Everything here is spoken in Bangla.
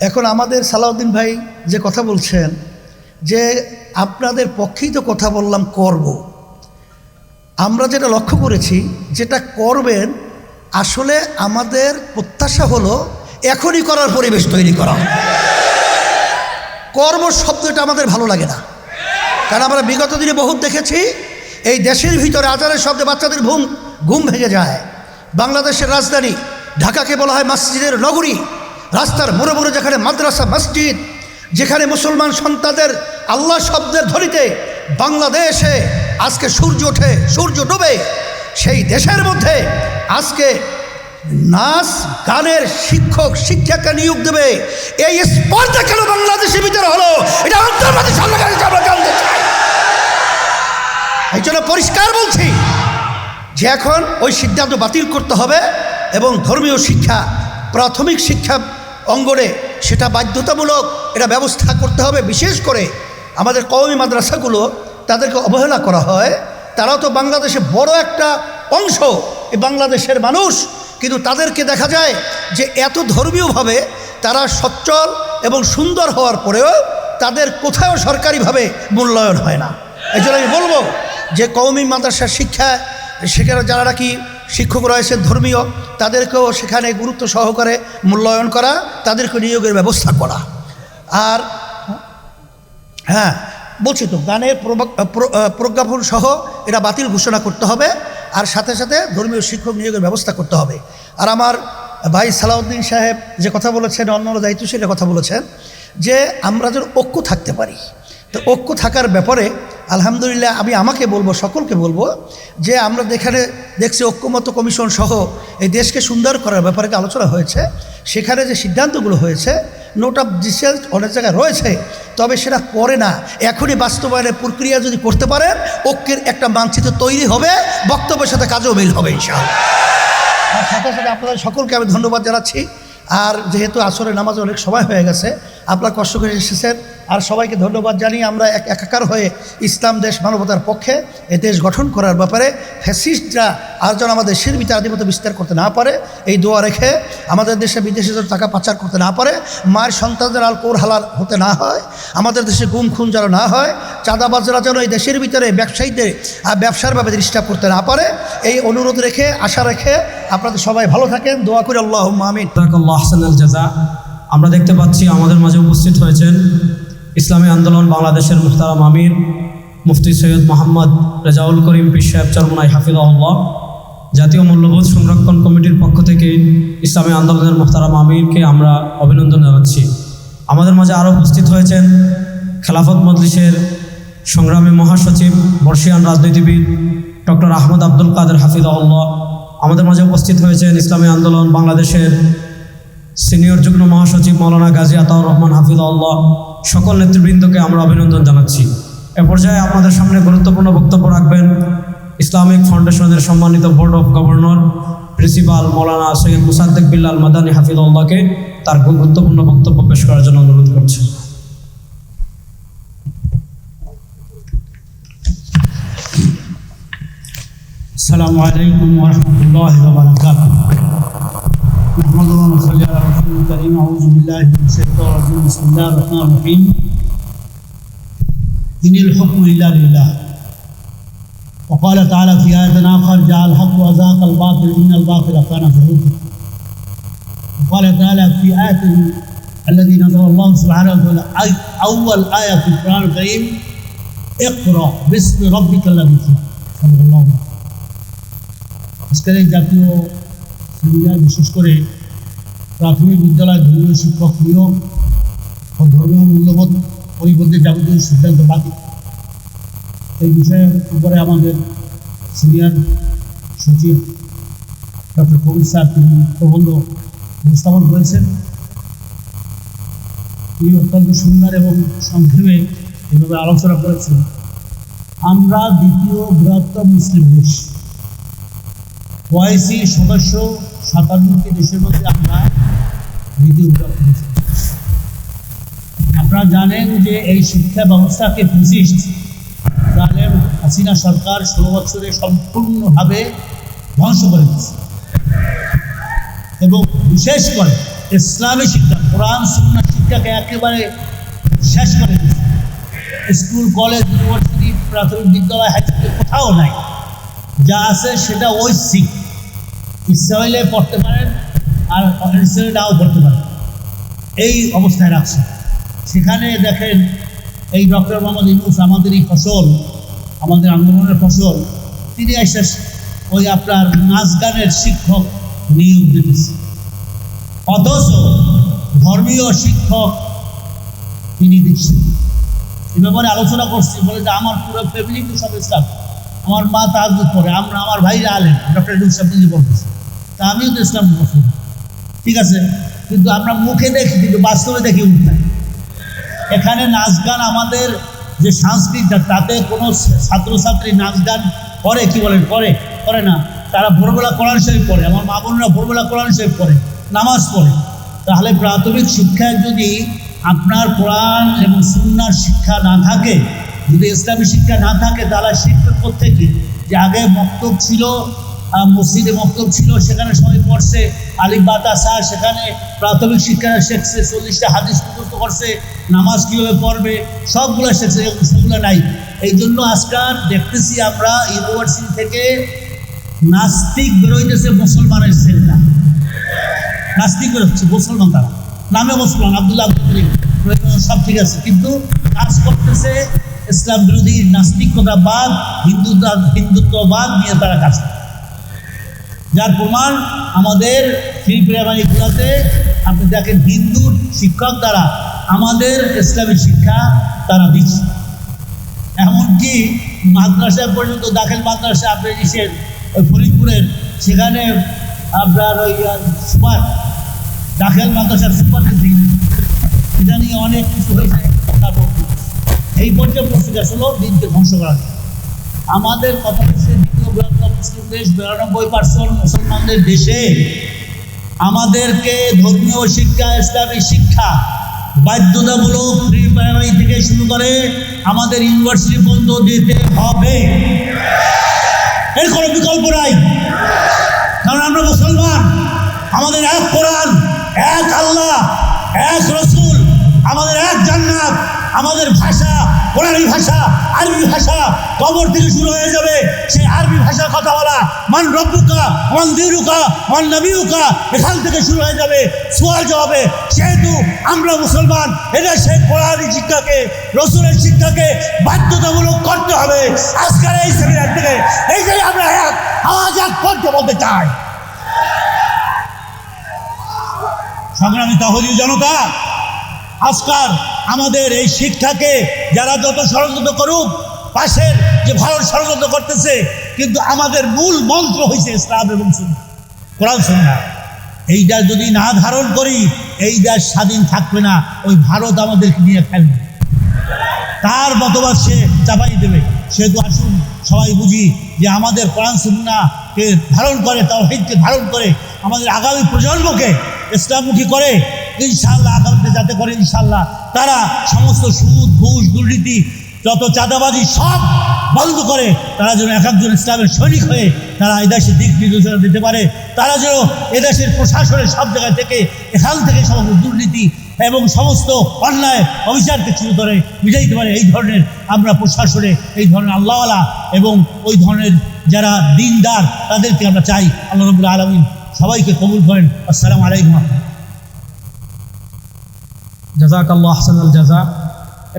এখন আমাদের সালাউদ্দিন ভাই যে কথা বলছেন, যে আপনাদের পক্ষেই তো কথা বললাম করব। আমরা যেটা লক্ষ্য করেছি, যেটা করবেন, আসলে আমাদের প্রত্যাশা হলো এখনই করার পরিবেশ তৈরি করা। কর্ম শব্দটা আমাদের ভালো লাগে না। কারণ আমরা বিগত দিনে বহুত দেখেছি, এই দেশের ভিতরে আজারের শব্দে বাচ্চাদের ঘুম ঘুম ভেঙে যায়। বাংলাদেশের রাজধানী, ঢাকাকে বলা হয় মসজিদের নগরী। রাস্তার মোড়ে মোড়ে যেখানে মাদ্রাসা, মসজিদ, যেখানে মুসলমান সন্তানদের আল্লাহ শব্দের ধরিতে বাংলাদেশে আজকে সূর্য ওঠে, সূর্য ডোবে, সেই দেশের মধ্যে আজকে নাচ গানের শিক্ষক, শিক্ষাকে নিয়োগ দেবে। এই স্পর্ধা কেন বাংলাদেশের ভিতরে হলো? এটা আমরা এই জন্য পরিষ্কার বলছি যে এখন ওই সিদ্ধান্ত বাতিল করতে হবে এবং ধর্মীয় শিক্ষা, প্রাথমিক শিক্ষা অঙ্গনে সেটা বাধ্যতামূলক এটা ব্যবস্থা করতে হবে, বিশেষ করে আমাদের কওমি মাদ্রাসাগুলো তাদেরকে অবহেলা করা হয়। তারা তো বাংলাদেশে বড় একটা অংশ এই বাংলাদেশের মানুষ। কিন্তু তাদেরকে দেখা যায় যে এত ধর্মীয়ভাবে তারা সচ্ছল এবং সুন্দর হওয়ার পরেও তাদের কোথাও সরকারিভাবে মূল্যায়ন হয় না। এই আমি বলব যে কৌমি মাদ্রাসার শিক্ষা, সেখানে যারা নাকি শিক্ষক রয়েছে ধর্মীয়, তাদেরকেও সেখানে গুরুত্ব সহকারে মূল্যায়ন করা, তাদেরকে নিয়োগের ব্যবস্থা করা। আর হ্যাঁ বলছি তো, গানের প্রজ্ঞাপন সহ এটা বাতিল ঘোষণা করতে হবে, আর সাথে সাথে ধর্মীয় শিক্ষক নিয়োগের ব্যবস্থা করতে হবে। আর আমার ভাই সালাউদ্দিন সাহেব যে কথা বলেছেন অন্য অন্য দায়িত্বশীলের কথা বলেছেন, যে আমরা যেন ঐক্য থাকতে পারি। তো ঐক্য থাকার ব্যাপারে আলহামদুলিল্লাহ আমি আমাকে বলব, সকলকে বলব যে আমরা যেখানে দেখছি ঐক্যমত কমিশন সহ এই দেশকে সুন্দর করার ব্যাপারে আলোচনা হয়েছে, সেখানে যে সিদ্ধান্তগুলো হয়েছে নোট অফ ডিসেন্ট অনেক জায়গায় রয়েছে, তবে সেটা পরে না। এখনই বাস্তবায়নের প্রক্রিয়া যদি করতে পারেন, ঐক্যের একটা মানচিত্র তৈরি হবে, বক্তব্যের সাথে কাজেও মিল হবে ইনশাআল্লাহ। সাথে সাথে আপনাদের সকলকে আমি ধন্যবাদ জানাচ্ছি। আর যেহেতু আসরের নামাজ অনেক সময় হয়ে গেছে, আপনার কষ্ট করে এসেছেন আর সবাইকে ধন্যবাদ জানিয়ে আমরা এক একাকার হয়ে ইসলাম দেশ মানবতার পক্ষে এ দেশ গঠন করার ব্যাপারে ফ্যাসিস্টরা আর যেন আমাদের ভিতরে আধিপত্য বিস্তার করতে না পারে, এই দোয়া রেখে আমাদের দেশে বিদেশে যেন টাকা পাচার করতে না পারে, মায়ের সন্তানদের আল কোর হতে না হয়, আমাদের দেশে গুম খুন যেন না হয়, চাঁদাবাজরা যেন এই দেশের ভিতরে ব্যবসায়ীদের ব্যবসার ভাবে ডিস্টার্ব করতে না পারে, এই অনুরোধ রেখে, আশা রেখে আপনাদের সবাই ভালো থাকেন, দোয়া করি আল্লাহ জাজাকাল্লাহ আমরা দেখতে পাচ্ছি আমাদের মাঝে উপস্থিত হয়েছেন ইসলামী আন্দোলন বাংলাদেশের মুখতারাম আমির, মুফতি সৈয়দ মোহাম্মদ রেজাউল করিম পীর সাহেব চরমনাই হাফিজাউল্লাহ জাতীয় মূল্যবোধ সংরক্ষণ কমিটির পক্ষ থেকে ইসলামী আন্দোলনের মুখতারাম আমিরকে আমরা অভিনন্দন জানাচ্ছি। আমাদের মাঝে আরও উপস্থিত হয়েছেন খেলাফত মজলিসের সংগ্রামী মহাসচিব, বর্ষিয়ান রাজনীতিবিদ ডক্টর আহমদ আব্দুল কাদের হাফিজাউল্লাহ আমাদের মাঝে উপস্থিত হয়েছেন ইসলামী আন্দোলন বাংলাদেশের সিনিয়র যুগ্ম মহাসচিব মৌলানা গাজী আতাউর রহমান হাফিজাউল্লাহ সকল নেতৃবৃন্দকে আমরা অভিনন্দন জানাচ্ছি। এ পর্যায়ে আমাদের সামনে গুরুত্বপূর্ণ বক্তব্য রাখবেন ইসলামিক ফাউন্ডেশনের সম্মানিত board of governor principal Maulana Syed Musaddek Billal Madani হাফিদুল্লাহকে তার গুরুত্বপূর্ণ বক্তব্য পেশ করার জন্য অনুরোধ করছি। আসসালামু আলাইকুম রহমতুল্লাহ الكريم أعوذ بالله من الشيطان الرجيم. بسم الله الرحمن الرحيم. إن الحكم إلا لله. وقال تعالى في آية آخر جاء الحق وزاق الباطل إن الباطل كان زهوقا وقال تعالى في آية الذي نزل الله سبحانه وتعالى أول آية في القرآن الكريم اقرأ باسم ربك الذي خلق. صلى الله عليه وسلم اس کے لیے جاتیوں سنجائے بشش کرے প্রাথমিক বিদ্যালয় ধর্মীয় শিক্ষক নিয়োগ ও ধর্মীয় মূল্যবোধ পরিবর্তে যাবতীয় সিদ্ধান্ত বাতিল। এই বিষয়ের উপরে আমাদের সিনিয়র সচিব ডক্টর কবির স্যার তিনি প্রবন্ধ উপস্থাপন করেছেন। তিনি অত্যন্ত সুন্দর এবং সংক্ষেপে এভাবে আলোচনা করেছেন। আমরা দ্বিতীয় বৃহত্তম মুসলিম দেশ। ওয়াইসি সদস্য সাতান্নটি দেশের মধ্যে আমরা আপনারা জানেন যে এই শিক্ষা ব্যবস্থাকে ফিজিস্ট জালেম হাসিনা সরকার ষোলো বছরে সম্পূর্ণভাবে ধ্বংস করে দিচ্ছে এবং বিশেষ করে ইসলামী শিক্ষা, কোরআন, সুন্নাহ শিক্ষাকে একেবারে শেষ করে দিয়েছে। স্কুল, কলেজ, ইউনিভার্সিটি, প্রাথমিক বিদ্যালয়, হাই স্কুল কোথাও নাই। যা আছে সেটা ইচ্ছা হইলে পড়তে পারেন আর নাও পড়তে পারেন এই অবস্থায় রাখছে। সেখানে দেখেন, এই ডক্টর মোহাম্মদ ইউনুস আমাদের এই ফসল, আমাদের আন্দোলনের ফসল, তিনি এসে ওই আপনার নাচ গানের শিক্ষক নিয়োগ দিতেছে। অথচ ধর্মীয় শিক্ষক তিনি দিচ্ছেন। এ ব্যাপারে আলোচনা করছি, বলে যে আমার পুরো ফ্যামিলি তো সব ইসলাম। আমার মা তাহাজুদ পড়ে, আমরা, আমার ভাইরা আলেন ডক্টর ইউনুস সাহেব নিজে বলতেছে তা আমিও তো ইসলাম পছন্দ ঠিক আছে? কিন্তু আমরা মুখে দেখি, কিন্তু বাস্তবে দেখি উল্টায় এখানে নাচ গান আমাদের যে সংস্কৃতি তাতে কোনো ছাত্রছাত্রী নাচ গান করে, কি বলেন, করে? করে না। তারা ভোরবেলা কোরআন শরীফ পড়ে। আমার মা বোনরা ভোরবেলা কোরআন শরীফ পড়ে, নামাজ পড়ে। তাহলে প্রাথমিক শিক্ষায় যদি আপনার কোরআন এবং সুন্নার শিক্ষা না থাকে, যদি ইসলামী শিক্ষা না থাকে, তাহলে শিক্ষা থেকে যে আগে মক্তব ছিল মসজিদে মক্তব ছিল, সেখানে সবাই পড়ছে। আলিফ বাতাসা সেখানে প্রাথমিক শিক্ষা শিখছে চল্লিশটা হাদিস মুখস্থ করছে, নামাজ কীভাবে পড়বে, সবগুলো শিখছে সেগুলো নাই। এই জন্য আজকাল দেখতেছি আমরা, ইউনিভার্সিটি থেকে নাস্তিক বেরোইতেছে মুসলমানের ছেলেরা। নাস্তিক বেরোচ্ছে, মুসলমান তারা। নামে মুসলমান, আবদুল্লাহ আব্দুল সব ঠিক আছে, কিন্তু কাজ করতেছে ইসলাম বিরোধী নাস্তিকতাবাদ হিন্দুত্ব হিন্দুত্ববাদ নিয়ে তারা কাজ করে যার প্রমাণ আমাদের ফ্রি প্রাইমারিগুলোতে আপনি দেখেন হিন্দুর শিক্ষক দ্বারা আমাদের ইসলামী শিক্ষা তারা দিচ্ছে এমনকি মাদ্রাসা পর্যন্ত দাখিল মাদ্রাসা আপনি নিষেধ ওই ফরিদপুরের, সেখানে আপনার ওই সুপার, দাখিল মাদ্রাসার সুপার এটা নিয়ে অনেক কিছু হয়েছে এই পর্যায়ে প্রস্তুতি আসলে, দিনকে ধ্বংস করা। আমাদের কথা হচ্ছে দ্বিতীয় বৃহত্তম মুসলিম দেশ বিরানব্বই পার্সেন্ট মুসলমানদের দেশে আমাদেরকে ধর্মীয় শিক্ষা ইসলামী শিক্ষা, বাধ্যতামূলক প্রি প্রাইমারি থেকে শুরু করে আমাদের ইউনিভার্সিটি পর্যন্ত দিতে হবে। এর কোনো বিকল্প নাই। কারণ আমরা মুসলমান, আমাদের এক কোরআন, এক আল্লাহ, এক রসুল, আমাদের এক জান্নাত, আমাদের ভাষা কোরআনি ভাষা, আরবি ভাষা কবর থেকে শুরু হয়ে যাবে। সেই আরবি ভাষার কথা বলা মান রব্বুকা, মান দিরুকা মান নবীউকা, এখান থেকে শুরু হয়ে যাবে। সোয়াল জবাবে সেহেতু আমরা মুসলমান, এটা সেই কোরআনি শিক্ষাকে, রসুলের শিক্ষাকে বাধ্যতামূলক করতে হবে। আজকের এই সেমিনার থেকে এই যে আমরা এক আওয়াজ এক কণ্ঠে বলতে চাই। সংগ্রামী তহবিল জনতা আজকাল আমাদের এই শিক্ষাকে যারা যত ষড়যন্ত্র করুক, পাশের যে ভারত ষড়যন্ত্র করতেছে, কিন্তু আমাদের মূল মন্ত্র হয়েছে ইসলাম এবং কোরআন সুন্না এইটা যদি না ধারণ করি, এই দেশ স্বাধীন থাকবে না, ওই ভারত আমাদেরকে নিয়ে ফেলবে তার মতবাদ সে চাপাই দেবে। সেহেতু আসুন, সবাই বুঝি যে আমাদের কোরআন সুন্নাকে ধারণ করে, তাওহীদকে ধারণ করে, আমাদের আগামী প্রজন্মকে ইসলামমুখী করে ইনশাল্লাহ আগামীতে যাতে করে ইনশাল্লাহ তারা সমস্ত সুদ, ঘুষ, দুর্নীতি, যত চাঁদাবাজি সব বন্ধ করে, তারা যেন এক একজন ইসলামের সৈনিক হয়ে তারা এদেশে দিক নির্দেশনা দিতে পারে। তারা যেন এদেশের প্রশাসনের সব জায়গা থেকে, এখান থেকে সমস্ত দুর্নীতি এবং সমস্ত অন্যায় অবিচারকে চির ধরে মিটাইতে পারে। এই ধরনের আমরা প্রশাসনে, এই ধরনের আল্লাহওয়ালা এবং ওই ধরনের যারা দিনদার, তাদেরকে আমরা চাই। আল্লাহ রবুল্লা আলমিন সবাইকে কবুল করেন। আসসালামু আলাইকুম। জাজাক আল্লাহ আহসান আল জাজা